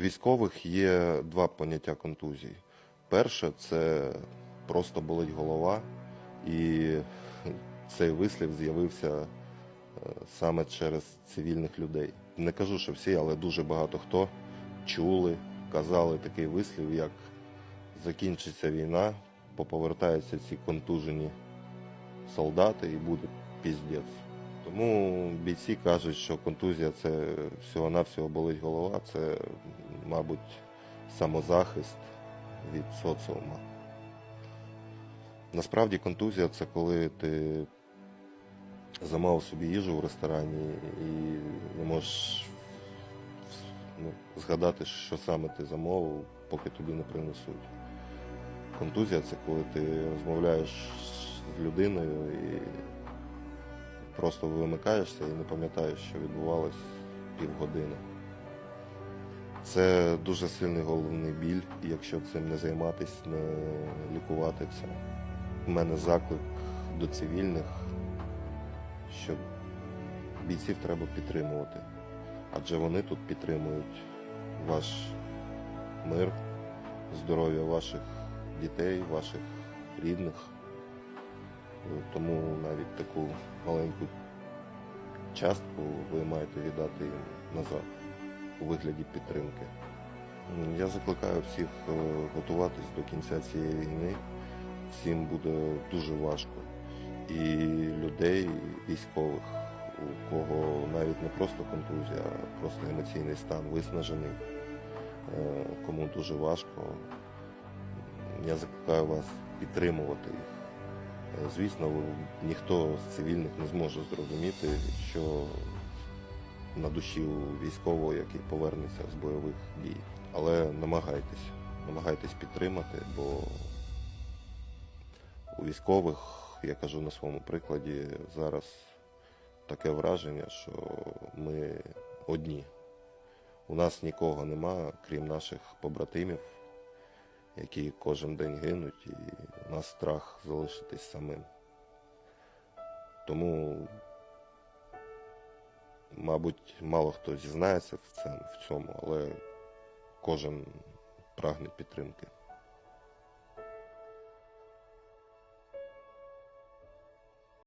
Військових є два поняття контузії. Перше це просто болить голова, і цей вислів з'явився е, саме через цивільних людей. Не кажу, що всі, але дуже багато хто чули, казали такий вислів, як закінчиться війна, поповертаються ці контужені солдати і буде піздець. Тому бійці кажуть, що контузія це всього-навсього болить голова, це, мабуть, самозахист від соціума. Насправді контузія це коли ти замовив собі їжу в ресторані і не можеш ну, згадати, що саме ти замовив, поки тобі не принесуть. Контузія це коли ти розмовляєш з людиною і просто вимикаєшся і не пам'ятаєш, що відбувалось півгодини. Це дуже сильний головний біль, якщо цим не займатися, не лікувати це. У мене заклик до цивільних, що бійців треба підтримувати, адже вони тут підтримують ваш мир, здоров'я ваших дітей, ваших рідних. Ну, Тому навіть таку маленьку частку ви маєте віддати їм назад у вигляді підтримки. Я закликаю всіх е, готуватись до кінця цієї війни. Всім буде дуже важко. І людей, військових, у кого навіть не просто контузія, а просто емоційний стан виснажений, е, кому дуже важко. Я закликаю вас підтримувати їх. Звісно, ніхто з цивільних не зможе зрозуміти, що на душі у військового, який повернеться з бойових дій. Але намагайтесь, намагайтесь підтримати, бо у військових, я кажу на своєму прикладі, зараз таке враження, що ми одні. У нас нікого нема, крім наших побратимів, які кожен день гинуть, і у нас страх залишитись самим. Тому, мабуть, мало хто зізнається в цьому але кожен прагне підтримки.